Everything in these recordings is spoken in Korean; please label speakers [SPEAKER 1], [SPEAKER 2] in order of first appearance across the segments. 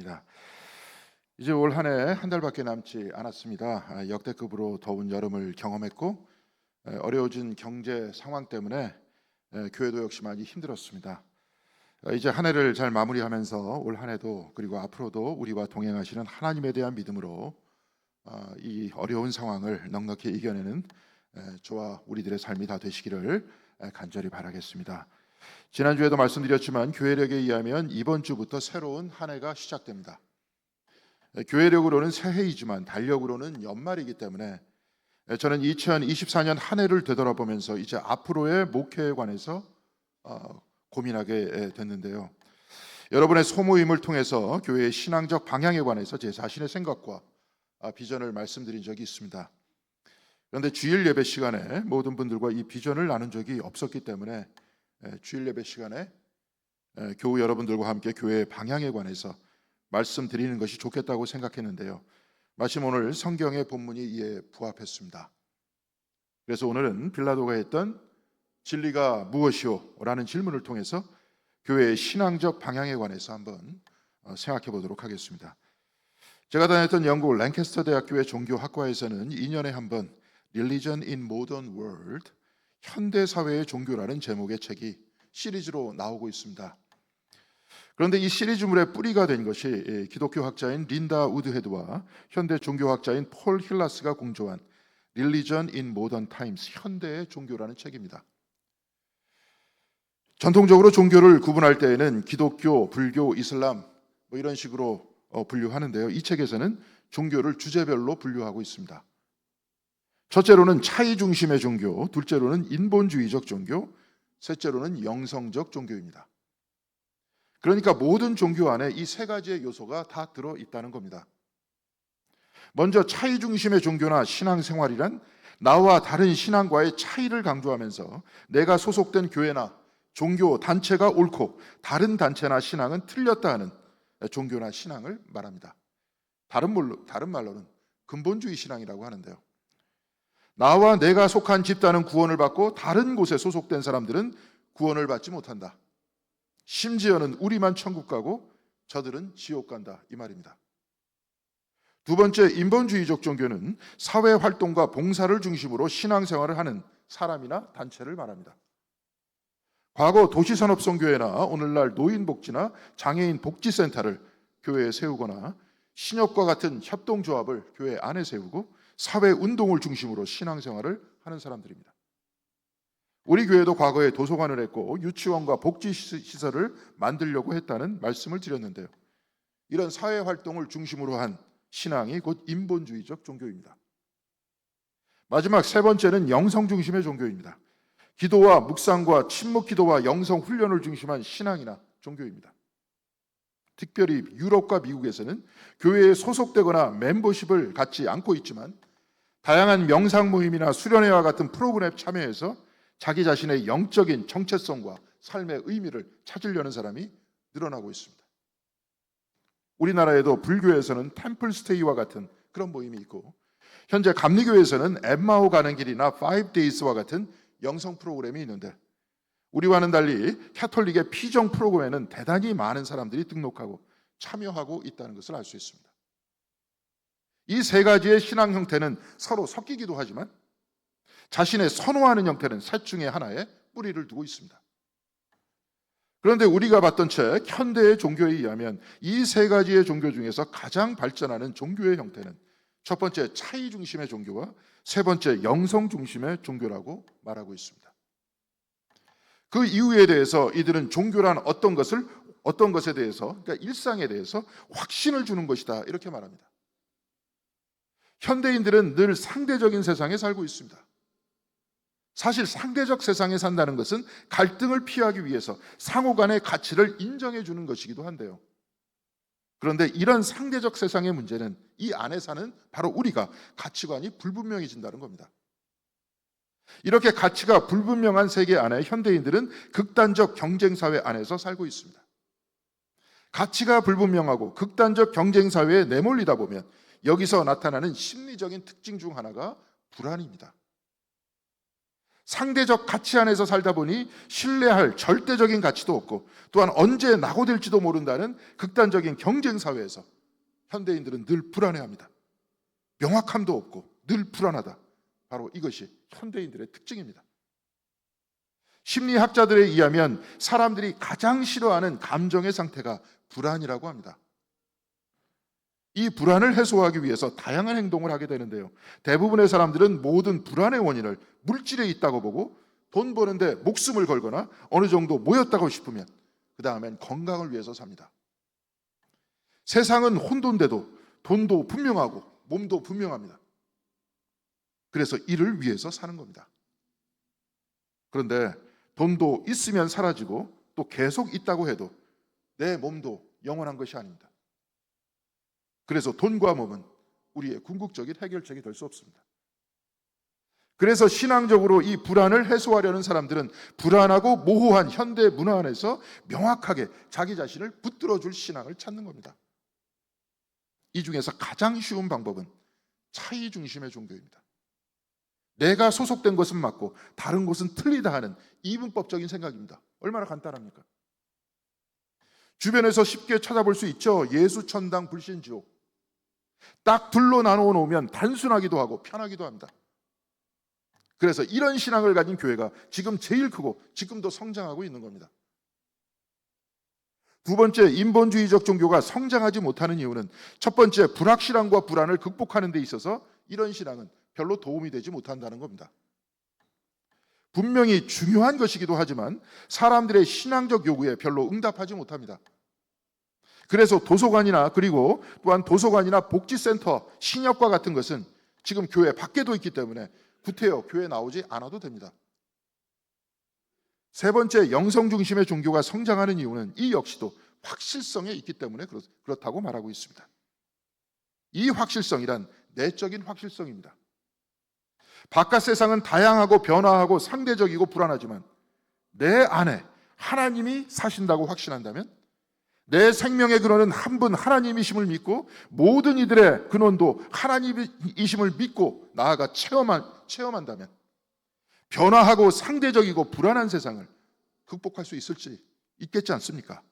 [SPEAKER 1] 감사합니다. 이제 올 한 해 한 달밖에 남지 않았습니다. 아, 역대급으로 더운 여름을 경험했고 에, 어려워진 경제 상황 때문에 에, 교회도 역시 많이 힘들었습니다. 아, 이제 한 해를 잘 마무리하면서 올 한 해도 그리고 앞으로도 우리와 동행하시는 하나님에 대한 믿음으로 아, 이 어려운 상황을 넉넉히 이겨내는 에, 저와 우리들의 삶이 다 되시기를 에, 간절히 바라겠습니다. 지난주에도 말씀드렸지만 교회력에 의하면 이번 주부터 새로운 한 해가 시작됩니다. 교회력으로는 새해이지만 달력으로는 연말이기 때문에 저는 2024년 한 해를 되돌아보면서 이제 앞으로의 목회에 관해서 어, 고민하게 됐는데요. 여러분의 소모임을 통해서 교회의 신앙적 방향에 관해서 제 자신의 생각과 아, 비전을 말씀드린 적이 있습니다. 그런데 주일 예배 시간에 모든 분들과 이 비전을 나눈 적이 없었기 때문에 에, 주일 예배 시간에 에, 교우 여러분들과 함께 교회의 방향에 관해서 말씀드리는 것이 좋겠다고 생각했는데요. 마침 오늘 성경의 본문이 이에 부합했습니다. 그래서 오늘은 빌라도가 했던 진리가 무엇이오? 라는 질문을 통해서 교회의 신앙적 방향에 관해서 한번 어, 생각해 보도록 하겠습니다. 제가 다녔던 영국 랭캐스터 대학교의 종교학과에서는 2년에 한 번 Religion in Modern World 현대 사회의 종교라는 제목의 책이 시리즈로 나오고 있습니다. 그런데 이 시리즈물의 뿌리가 된 것이 예, 기독교 학자인 린다 우드헤드와 현대 종교학자인 폴 힐라스가 공조한 Religion in Modern Times 현대의 종교라는 책입니다. 전통적으로 종교를 구분할 때에는 기독교, 불교, 이슬람 뭐 이런 식으로 어, 분류하는데요. 이 책에서는 종교를 주제별로 분류하고 있습니다. 첫째로는 차이 중심의 종교, 둘째로는 인본주의적 종교, 셋째로는 영성적 종교입니다. 그러니까 모든 종교 안에 이 세 가지의 요소가 다 들어 있다는 겁니다. 먼저 차이 중심의 종교나 신앙생활이란 나와 다른 신앙과의 차이를 강조하면서 내가 소속된 교회나 종교 단체가 옳고 다른 단체나 신앙은 틀렸다 하는 종교나 신앙을 말합니다. 다른 말로 다른 말로는 근본주의 신앙이라고 하는데요. 나와 내가 속한 집단은 구원을 받고 다른 곳에 소속된 사람들은 구원을 받지 못한다. 심지어는 우리만 천국 가고 저들은 지옥 간다 이 말입니다. 두 번째 인본주의적 종교는 사회 활동과 봉사를 중심으로 신앙생활을 하는 사람이나 단체를 말합니다. 과거 도시산업성교회나 오늘날 노인복지나 장애인 복지센터를 교회에 세우거나 신협과 같은 협동조합을 교회 안에 세우고 사회 운동을 중심으로 신앙생활을 하는 사람들입니다. 우리 교회도 과거에 도서관을 했고 유치원과 복지 시설을 만들려고 했다는 말씀을 드렸는데요. 이런 사회 활동을 중심으로 한 신앙이 곧 인본주의적 종교입니다. 마지막 세 번째는 영성 중심의 종교입니다. 기도와 묵상과 침묵 기도와 영성 훈련을 중심한 신앙이나 종교입니다. 특별히 유럽과 미국에서는 교회에 소속되거나 멤버십을 갖지 않고 있지만 다양한 명상 모임이나 수련회와 같은 프로그램 참여해서 자기 자신의 영적인 정체성과 삶의 의미를 찾으려는 사람이 늘어나고 있습니다. 우리나라에도 불교에서는 템플스테이와 같은 그런 모임이 있고 현재 감리교에서는 엠마오 가는 길이나 파이브 데이스와 같은 영성 프로그램이 있는데 우리와는 달리 캐톨릭의 피정 프로그램에는 대단히 많은 사람들이 등록하고 참여하고 있다는 것을 알 수 있습니다. 이 세 가지의 신앙 형태는 서로 섞이기도 하지만 자신의 선호하는 형태는 셋 중에 하나에 뿌리를 두고 있습니다. 그런데 우리가 봤던 책 현대의 종교에 의하면 이 세 가지의 종교 중에서 가장 발전하는 종교의 형태는 첫 번째 차이 중심의 종교와 세 번째 영성 중심의 종교라고 말하고 있습니다. 그 이유에 대해서 이들은 종교란 어떤 것을 어떤 것에 대해서 그러니까 일상에 대해서 확신을 주는 것이다 이렇게 말합니다. 현대인들은 늘 상대적인 세상에 살고 있습니다. 사실 상대적 세상에 산다는 것은 갈등을 피하기 위해서 상호 간의 가치를 인정해 주는 것이기도 한데요. 그런데 이런 상대적 세상의 문제는 이 안에 사는 바로 우리가 가치관이 불분명해진다는 겁니다. 이렇게 가치가 불분명한 세계 안에 현대인들은 극단적 경쟁 사회 안에서 살고 있습니다. 가치가 불분명하고 극단적 경쟁 사회에 내몰리다 보면 여기서 나타나는 심리적인 특징 중 하나가 불안입니다. 상대적 가치 안에서 살다 보니 신뢰할 절대적인 가치도 없고 또한 언제 낙오될지도 모른다는 극단적인 경쟁 사회에서 현대인들은 늘 불안해합니다. 명확함도 없고 늘 불안하다. 바로 이것이 현대인들의 특징입니다. 심리학자들에 의하면 사람들이 가장 싫어하는 감정의 상태가 불안이라고 합니다. 이 불안을 해소하기 위해서 다양한 행동을 하게 되는데요. 대부분의 사람들은 모든 불안의 원인을 물질에 있다고 보고 돈 버는데 목숨을 걸거나 어느 정도 모였다고 싶으면 그 다음엔 건강을 위해서 삽니다. 세상은 혼돈돼도 돈도 분명하고 몸도 분명합니다. 그래서 이를 위해서 사는 겁니다. 그런데 돈도 있으면 사라지고 또 계속 있다고 해도 내 몸도 영원한 것이 아닙니다. 그래서 돈과 몸은 우리의 궁극적인 해결책이 될 수 없습니다. 그래서 신앙적으로 이 불안을 해소하려는 사람들은 불안하고 모호한 현대 문화 안에서 명확하게 자기 자신을 붙들어 줄 신앙을 찾는 겁니다. 이 중에서 가장 쉬운 방법은 차이 중심의 종교입니다. 내가 소속된 것은 맞고 다른 것은 틀리다 하는 이분법적인 생각입니다. 얼마나 간단합니까? 주변에서 쉽게 찾아볼 수 있죠. 예수 천당 불신 지옥. 딱 둘로 나누어 놓으면 단순하기도 하고 편하기도 합니다. 그래서 이런 신앙을 가진 교회가 지금 제일 크고 지금도 성장하고 있는 겁니다. 두 번째, 인본주의적 종교가 성장하지 못하는 이유는 첫 번째, 불확실함과 불안을 극복하는 데 있어서 이런 신앙은 별로 도움이 되지 못한다는 겁니다. 분명히 중요한 것이기도 하지만 사람들의 신앙적 요구에 별로 응답하지 못합니다. 그래서 도서관이나 그리고 또한 도서관이나 복지센터, 신협과 같은 것은 지금 교회 밖에도 있기 때문에 구태여 교회 나오지 않아도 됩니다. 세 번째, 영성 중심의 종교가 성장하는 이유는 이 역시도 확실성에 있기 때문에 그렇다고 말하고 있습니다. 이 확실성이란 내적인 확실성입니다. 바깥 세상은 다양하고 변화하고 상대적이고 불안하지만 내 안에 하나님이 사신다고 확신한다면 내 생명의 근원은 한 분 하나님이심을 믿고 모든 이들의 근원도 하나님이심을 믿고 나아가 체험한, 체험한다면 변화하고 상대적이고 불안한 세상을 극복할 수 있을지 있겠지 않습니까?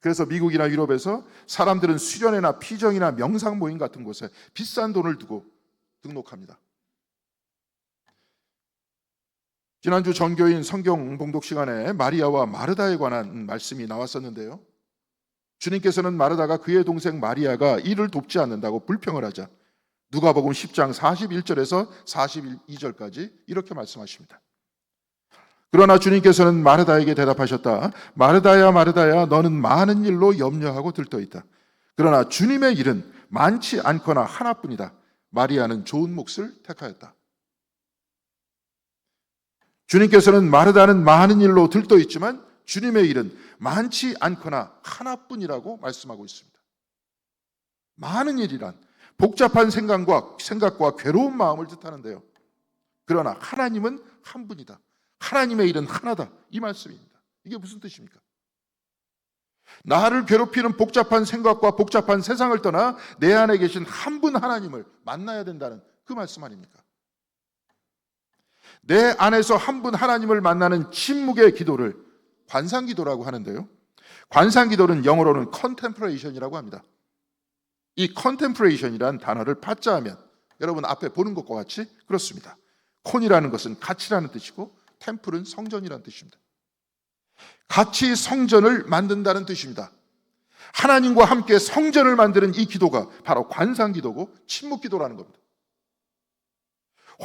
[SPEAKER 1] 그래서 미국이나 유럽에서 사람들은 수련회나 피정이나 명상 모임 같은 곳에 비싼 돈을 두고 등록합니다. 지난주 전교인 성경 봉독 시간에 마리아와 마르다에 관한 말씀이 나왔었는데요. 주님께서는 마르다가 그의 동생 마리아가 이를 돕지 않는다고 불평을 하자 누가복음 10장 41절에서 42절까지 이렇게 말씀하십니다. 그러나 주님께서는 마르다에게 대답하셨다. 마르다야 마르다야 너는 많은 일로 염려하고 들떠 있다. 그러나 주님의 일은 많지 않거나 하나뿐이다. 마리아는 좋은 몫을 택하였다. 주님께서는 마르다는 많은 일로 들떠 있지만 주님의 일은 많지 않거나 하나뿐이라고 말씀하고 있습니다. 많은 일이란 복잡한 생각과 생각과 괴로운 마음을 뜻하는데요. 그러나 하나님은 한 분이다. 하나님의 일은 하나다. 이 말씀입니다. 이게 무슨 뜻입니까? 나를 괴롭히는 복잡한 생각과 복잡한 세상을 떠나 내 안에 계신 한 분 하나님을 만나야 된다는 그 말씀 아닙니까? 내 안에서 한 분 하나님을 만나는 침묵의 기도를 관상 기도라고 하는데요. 관상 기도는 영어로는 컨템플레이션이라고 합니다. 이 컨템플레이션이란 단어를 파자하면 여러분 앞에 보는 것과 같이 그렇습니다. 콘이라는 것은 가치라는 뜻이고 템플은 성전이라는 뜻입니다. 같이 성전을 만든다는 뜻입니다. 하나님과 함께 성전을 만드는 이 기도가 바로 관상 기도고 침묵 기도라는 겁니다.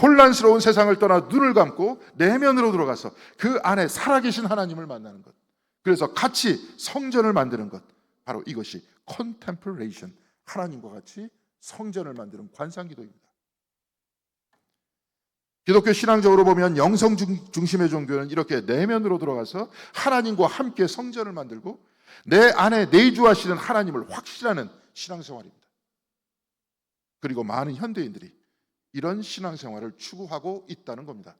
[SPEAKER 1] 혼란스러운 세상을 떠나 눈을 감고 내면으로 들어가서 그 안에 살아계신 하나님을 만나는 것. 그래서 같이 성전을 만드는 것. 바로 이것이 컨템플레이션. 하나님과 같이 성전을 만드는 관상 기도입니다. 기독교 신앙적으로 보면 영성 중심의 종교는 이렇게 내면으로 들어가서 하나님과 함께 성전을 만들고 내 안에 내주하시는 하나님을 확실하는 신앙생활입니다. 그리고 많은 현대인들이 이런 신앙생활을 추구하고 있다는 겁니다.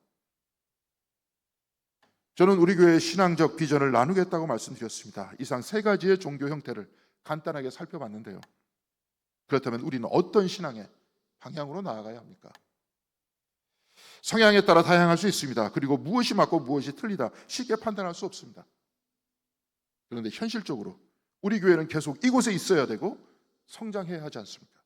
[SPEAKER 1] 저는 우리 교회의 신앙적 비전을 나누겠다고 말씀드렸습니다. 이상 세 가지의 종교 형태를 간단하게 살펴봤는데요. 그렇다면 우리는 어떤 신앙의 방향으로 나아가야 합니까? 성향에 따라 다양할 수 있습니다. 그리고 무엇이 맞고 무엇이 틀리다 쉽게 판단할 수 없습니다. 그런데 현실적으로 우리 교회는 계속 이곳에 있어야 되고 성장해야 하지 않습니까?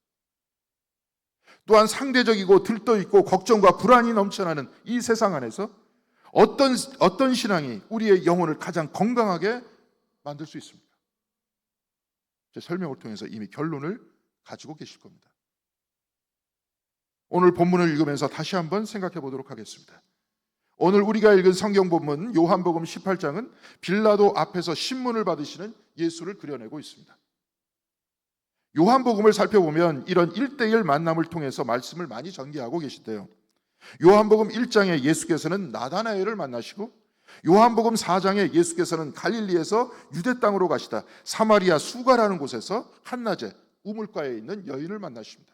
[SPEAKER 1] 또한 상대적이고 들떠있고 걱정과 불안이 넘쳐나는 이 세상 안에서 어떤, 어떤 신앙이 우리의 영혼을 가장 건강하게 만들 수 있습니까? 제 설명을 통해서 이미 결론을 가지고 계실 겁니다. 오늘 본문을 읽으면서 다시 한번 생각해 보도록 하겠습니다. 오늘 우리가 읽은 성경 본문 요한복음 18장은 빌라도 앞에서 신문을 받으시는 예수를 그려내고 있습니다. 요한복음을 살펴보면 이런 1대1 만남을 통해서 말씀을 많이 전개하고 계신데요. 요한복음 1장에 예수께서는 나다나엘을 만나시고 요한복음 4장에 예수께서는 갈릴리에서 유대 땅으로 가시다 사마리아 수가라는 곳에서 한낮에 우물가에 있는 여인을 만나십니다.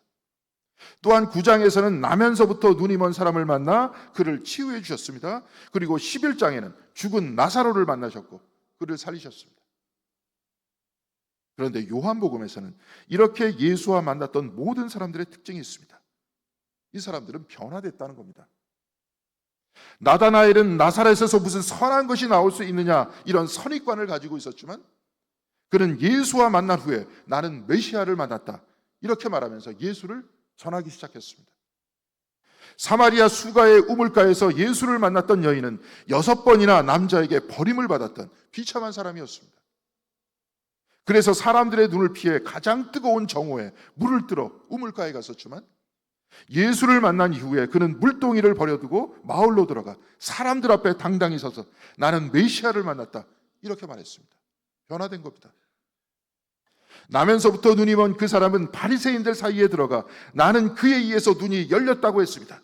[SPEAKER 1] 또한 9장에서는 나면서부터 눈이 먼 사람을 만나 그를 치유해 주셨습니다. 그리고 11장에는 죽은 나사로를 만나셨고 그를 살리셨습니다. 그런데 요한복음에서는 이렇게 예수와 만났던 모든 사람들의 특징이 있습니다. 이 사람들은 변화됐다는 겁니다. 나다나엘은 나사렛에서 무슨 선한 것이 나올 수 있느냐 이런 선입관을 가지고 있었지만 그는 예수와 만난 후에 나는 메시아를 만났다 이렇게 말하면서 예수를 전하기 시작했습니다. 사마리아 수가의 우물가에서 예수를 만났던 여인은 여섯 번이나 남자에게 버림을 받았던 비참한 사람이었습니다. 그래서 사람들의 눈을 피해 가장 뜨거운 정오에 물을 들어 우물가에 갔었지만 예수를 만난 이후에 그는 물동이를 버려두고 마을로 들어가 사람들 앞에 당당히 서서 나는 메시아를 만났다. 이렇게 말했습니다. 변화된 겁니다. 나면서부터 눈이 먼 그 사람은 바리새인들 사이에 들어가 나는 그에 의해서 눈이 열렸다고 했습니다.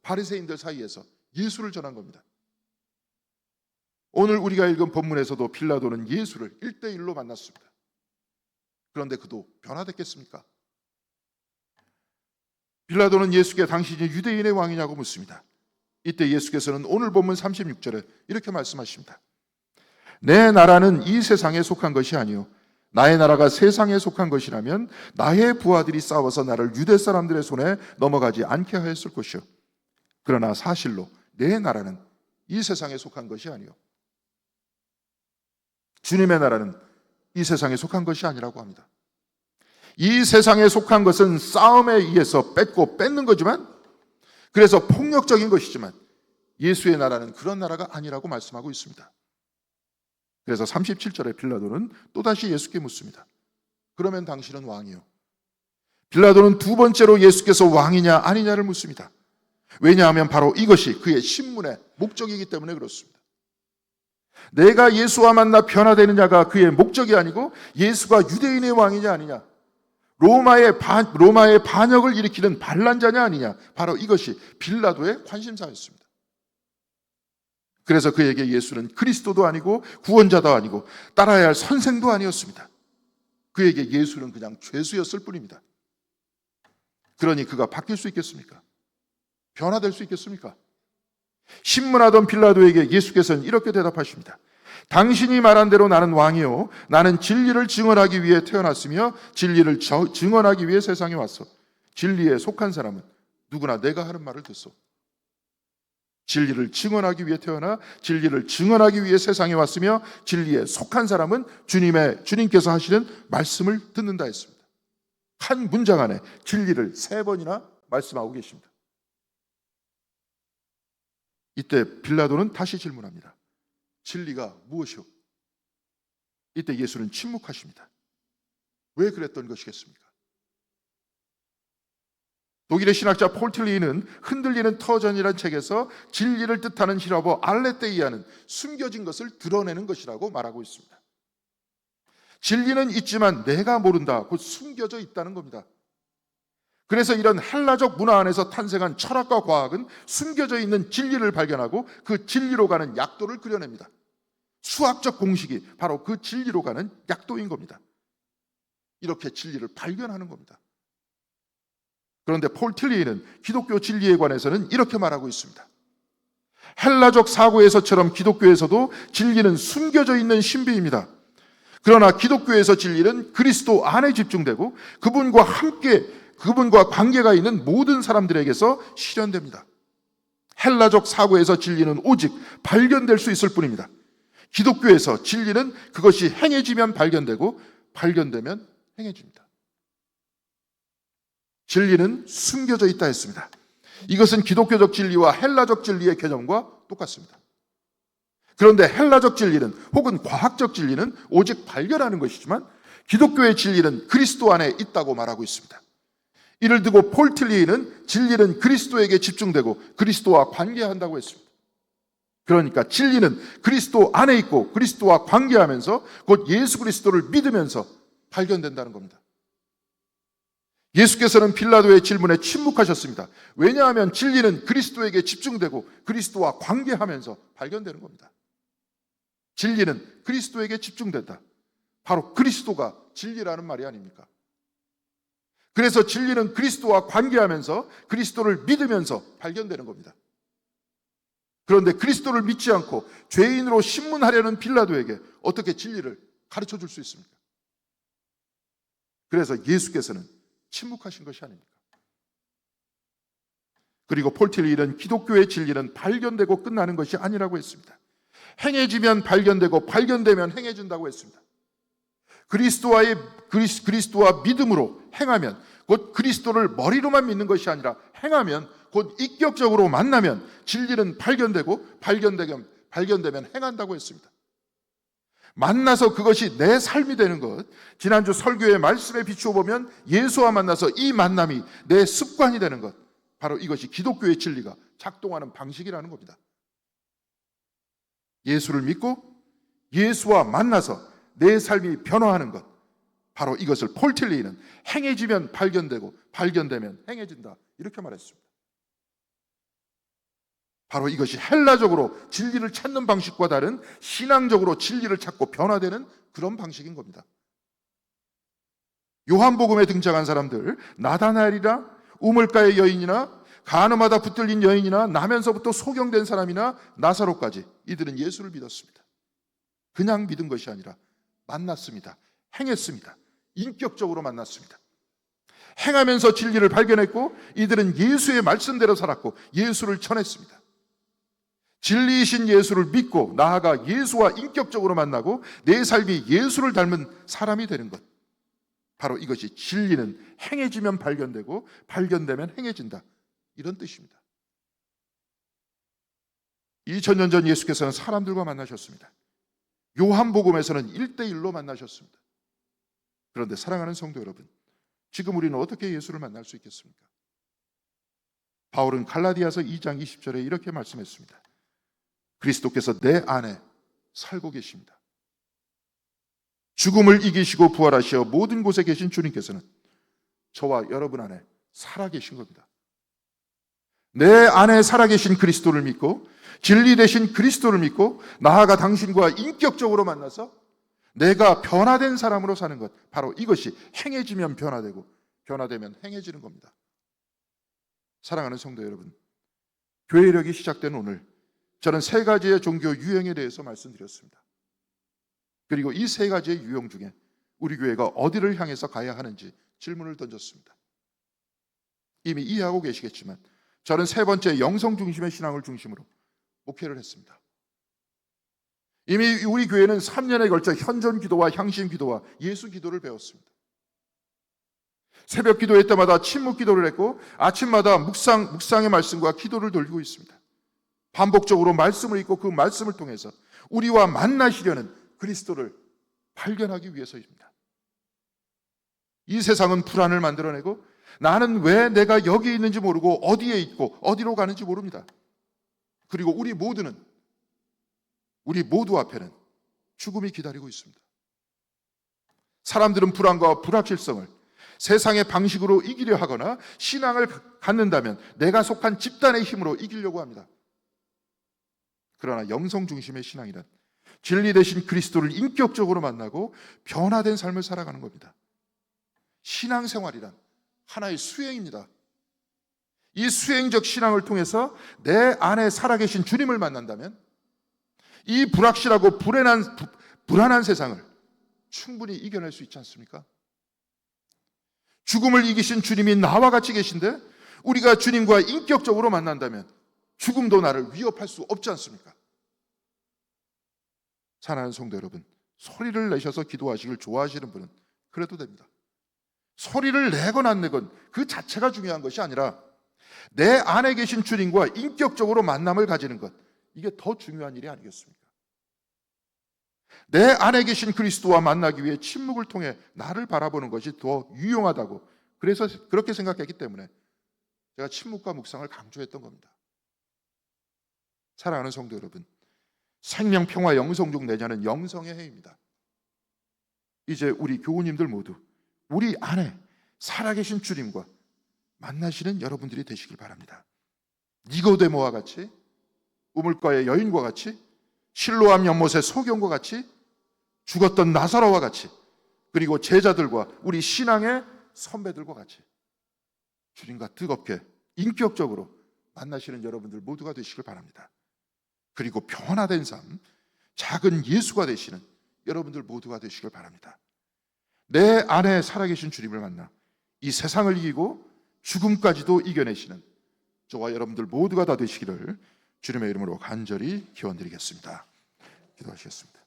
[SPEAKER 1] 바리새인들 사이에서 예수를 전한 겁니다. 오늘 우리가 읽은 본문에서도 빌라도는 예수를 1대1로 만났습니다. 그런데 그도 변화됐겠습니까? 빌라도는 예수께 당신이 유대인의 왕이냐고 묻습니다. 이때 예수께서는 오늘 본문 36절에 이렇게 말씀하십니다. 내 나라는 이 세상에 속한 것이 아니요 나의 나라가 세상에 속한 것이라면 나의 부하들이 싸워서 나를 유대 사람들의 손에 넘어가지 않게 하였을 것이요 그러나 사실로 내 나라는 이 세상에 속한 것이 아니요 주님의 나라는 이 세상에 속한 것이 아니라고 합니다. 이 세상에 속한 것은 싸움에 의해서 뺏고 뺏는 거지만 그래서 폭력적인 것이지만 예수의 나라는 그런 나라가 아니라고 말씀하고 있습니다. 그래서 37절에 빌라도는 또다시 예수께 묻습니다. 그러면 당신은 왕이요. 빌라도는 두 번째로 예수께서 왕이냐 아니냐를 묻습니다. 왜냐하면 바로 이것이 그의 신문의 목적이기 때문에 그렇습니다. 내가 예수와 만나 변화되느냐가 그의 목적이 아니고 예수가 유대인의 왕이냐 아니냐. 로마의 반, 로마의 반역을 일으키는 반란자냐 아니냐. 바로 이것이 빌라도의 관심사였습니다. 그래서 그에게 예수는 그리스도도 아니고 구원자도 아니고 따라야 할 선생도 아니었습니다. 그에게 예수는 그냥 죄수였을 뿐입니다. 그러니 그가 바뀔 수 있겠습니까? 변화될 수 있겠습니까? 신문하던 빌라도에게 예수께서는 이렇게 대답하십니다. 당신이 말한 대로 나는 왕이요. 나는 진리를 증언하기 위해 태어났으며 진리를 저, 증언하기 위해 세상에 왔어. 진리에 속한 사람은 누구나 내가 하는 말을 듣소. 진리를 증언하기 위해 태어나 진리를 증언하기 위해 세상에 왔으며 진리에 속한 사람은 주님의 주님께서 하시는 말씀을 듣는다 했습니다. 한 문장 안에 진리를 세 번이나 말씀하고 계십니다. 이때 빌라도는 다시 질문합니다. 진리가 무엇이오? 이때 예수는 침묵하십니다. 왜 그랬던 것이겠습니까? 독일의 신학자 폴틀리는 흔들리는 터전이라는 책에서 진리를 뜻하는 히라버 알레테이아는 숨겨진 것을 드러내는 것이라고 말하고 있습니다. 진리는 있지만 내가 모른다. 곧 숨겨져 있다는 겁니다. 그래서 이런 헬라적 문화 안에서 탄생한 철학과 과학은 숨겨져 있는 진리를 발견하고 그 진리로 가는 약도를 그려냅니다. 수학적 공식이 바로 그 진리로 가는 약도인 겁니다. 이렇게 진리를 발견하는 겁니다. 그런데 폴 틸리는 기독교 진리에 관해서는 이렇게 말하고 있습니다. 헬라적 사고에서처럼 기독교에서도 진리는 숨겨져 있는 신비입니다. 그러나 기독교에서 진리는 그리스도 안에 집중되고 그분과 함께 그분과 관계가 있는 모든 사람들에게서 실현됩니다. 헬라적 사고에서 진리는 오직 발견될 수 있을 뿐입니다. 기독교에서 진리는 그것이 행해지면 발견되고 발견되면 행해집니다. 진리는 숨겨져 있다 했습니다. 이것은 기독교적 진리와 헬라적 진리의 개념과 똑같습니다. 그런데 헬라적 진리는 혹은 과학적 진리는 오직 발견하는 것이지만 기독교의 진리는 그리스도 안에 있다고 말하고 있습니다. 이를 두고 폴 틸리는 진리는 그리스도에게 집중되고 그리스도와 관계한다고 했습니다. 그러니까 진리는 그리스도 안에 있고 그리스도와 관계하면서 곧 예수 그리스도를 믿으면서 발견된다는 겁니다. 예수께서는 빌라도의 질문에 침묵하셨습니다. 왜냐하면 진리는 그리스도에게 집중되고 그리스도와 관계하면서 발견되는 겁니다. 진리는 그리스도에게 집중된다. 바로 그리스도가 진리라는 말이 아닙니까? 그래서 진리는 그리스도와 관계하면서 그리스도를 믿으면서 발견되는 겁니다. 그런데 그리스도를 믿지 않고 죄인으로 신문하려는 빌라도에게 어떻게 진리를 가르쳐 줄 수 있습니까? 그래서 예수께서는 침묵하신 것이 아닙니까? 그리고 폴틸리는 기독교의 진리는 발견되고 끝나는 것이 아니라고 했습니다. 행해지면 발견되고 발견되면 행해진다고 했습니다. 그리스도와의 그리스, 그리스도와 믿음으로 행하면 곧 그리스도를 머리로만 믿는 것이 아니라 행하면 곧 인격적으로 만나면 진리는 발견되고 발견되면 발견되면 행한다고 했습니다. 만나서 그것이 내 삶이 되는 것. 지난주 설교의 말씀에 비추어 보면 예수와 만나서 이 만남이 내 습관이 되는 것. 바로 이것이 기독교의 진리가 작동하는 방식이라는 겁니다. 예수를 믿고 예수와 만나서 내 삶이 변화하는 것. 바로 이것을 폴틸리는 행해지면 발견되고 발견되면 행해진다. 이렇게 말했습니다. 바로 이것이 헬라적으로 진리를 찾는 방식과 다른 신앙적으로 진리를 찾고 변화되는 그런 방식인 겁니다. 요한복음에 등장한 사람들, 나다나엘이나 우물가의 여인이나 가늠하다 붙들린 여인이나 나면서부터 소경된 사람이나 나사로까지 이들은 예수를 믿었습니다. 그냥 믿은 것이 아니라 만났습니다. 행했습니다. 인격적으로 만났습니다. 행하면서 진리를 발견했고 이들은 예수의 말씀대로 살았고 예수를 전했습니다. 진리이신 예수를 믿고 나아가 예수와 인격적으로 만나고 내 삶이 예수를 닮은 사람이 되는 것. 바로 이것이 진리는 행해지면 발견되고 발견되면 행해진다. 이런 뜻입니다. 2000년 전 예수께서는 사람들과 만나셨습니다. 요한복음에서는 1대1로 만나셨습니다. 그런데 사랑하는 성도 여러분, 지금 우리는 어떻게 예수를 만날 수 있겠습니까? 바울은 갈라디아서 2장 20절에 이렇게 말씀했습니다. 그리스도께서 내 안에 살고 계십니다. 죽음을 이기시고 부활하시어 모든 곳에 계신 주님께서는 저와 여러분 안에 살아 계신 겁니다. 내 안에 살아계신 그리스도를 믿고 진리 되신 그리스도를 믿고 나아가 당신과 인격적으로 만나서 내가 변화된 사람으로 사는 것 바로 이것이 행해지면 변화되고 변화되면 행해지는 겁니다. 사랑하는 성도 여러분, 교회력이 시작된 오늘 저는 세 가지의 종교 유형에 대해서 말씀드렸습니다. 그리고 이 세 가지의 유형 중에 우리 교회가 어디를 향해서 가야 하는지 질문을 던졌습니다. 이미 이해하고 계시겠지만 저는 세 번째 영성 중심의 신앙을 중심으로 목회를 했습니다. 이미 우리 교회는 3년에 걸쳐 현존 기도와 향신 기도와 예수 기도를 배웠습니다. 새벽 기도회 때마다 침묵 기도를 했고 아침마다 묵상 묵상의 말씀과 기도를 돌리고 있습니다. 반복적으로 말씀을 읽고 그 말씀을 통해서 우리와 만나시려는 그리스도를 발견하기 위해서입니다. 이 세상은 불안을 만들어내고 나는 왜 내가 여기 있는지 모르고 어디에 있고 어디로 가는지 모릅니다. 그리고 우리 모두는 우리 모두 앞에는 죽음이 기다리고 있습니다. 사람들은 불안과 불확실성을 세상의 방식으로 이기려 하거나 신앙을 갖는다면 내가 속한 집단의 힘으로 이기려고 합니다. 그러나 영성 중심의 신앙이란 진리 대신 그리스도를 인격적으로 만나고 변화된 삶을 살아가는 겁니다. 신앙생활이란 하나의 수행입니다. 이 수행적 신앙을 통해서 내 안에 살아계신 주님을 만난다면 이 불확실하고 불안한, 불안한 세상을 충분히 이겨낼 수 있지 않습니까? 죽음을 이기신 주님이 나와 같이 계신데 우리가 주님과 인격적으로 만난다면 죽음도 나를 위협할 수 없지 않습니까? 사랑하는 성도 여러분, 소리를 내셔서 기도하시길 좋아하시는 분은 그래도 됩니다. 소리를 내건 안 내건 그 자체가 중요한 것이 아니라 내 안에 계신 주님과 인격적으로 만남을 가지는 것 이게 더 중요한 일이 아니겠습니까? 내 안에 계신 그리스도와 만나기 위해 침묵을 통해 나를 바라보는 것이 더 유용하다고 그래서 그렇게 생각했기 때문에 제가 침묵과 묵상을 강조했던 겁니다. 사랑하는 성도 여러분, 생명 평화 영성중 내년은 영성의 해입니다. 이제 우리 교우님들 모두 우리 안에 살아계신 주님과 만나시는 여러분들이 되시길 바랍니다. 니고데모와 같이 우물가의 여인과 같이 실로암 연못의 소경과 같이 죽었던 나사로와 같이 그리고 제자들과 우리 신앙의 선배들과 같이 주님과 뜨겁게 인격적으로 만나시는 여러분들 모두가 되시길 바랍니다. 그리고 변화된 삶, 작은 예수가 되시는 여러분들 모두가 되시길 바랍니다. 내 안에 살아계신 주님을 만나 이 세상을 이기고 죽음까지도 이겨내시는 저와 여러분들 모두가 다 되시기를 주님의 이름으로 간절히 기원드리겠습니다. 기도하시겠습니다.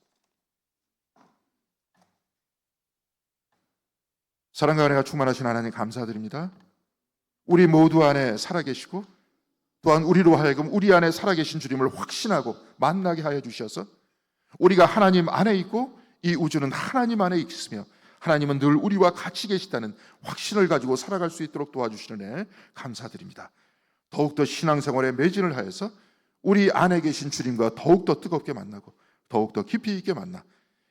[SPEAKER 1] 사랑과 은혜가 충만하신 하나님 감사드립니다. 우리 모두 안에 살아계시고 또한 우리로 하여금 우리 안에 살아계신 주님을 확신하고 만나게 하여 주셔서 우리가 하나님 안에 있고 이 우주는 하나님 안에 있으며 하나님은 늘 우리와 같이 계시다는 확신을 가지고 살아갈 수 있도록 도와주시는 애 감사드립니다. 더욱더 신앙생활에 매진을 하여서 우리 안에 계신 주님과 더욱더 뜨겁게 만나고 더욱더 깊이 있게 만나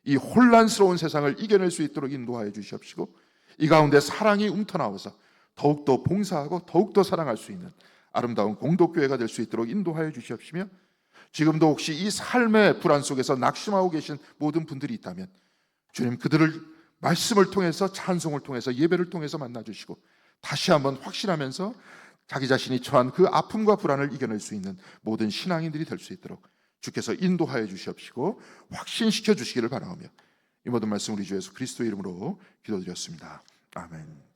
[SPEAKER 1] 이 혼란스러운 세상을 이겨낼 수 있도록 인도하여 주시옵시고 이 가운데 사랑이 움터나와서 더욱더 봉사하고 더욱더 사랑할 수 있는 아름다운 공동교회가 될 수 있도록 인도하여 주시옵시며 지금도 혹시 이 삶의 불안 속에서 낙심하고 계신 모든 분들이 있다면 주님 그들을 말씀을 통해서 찬송을 통해서 예배를 통해서 만나 주시고 다시 한번 확신하면서 자기 자신이 처한 그 아픔과 불안을 이겨낼 수 있는 모든 신앙인들이 될 수 있도록 주께서 인도하여 주시옵시고 확신시켜 주시기를 바라오며 이 모든 말씀 우리 주 예수 그리스도 이름으로 기도드렸습니다. 아멘.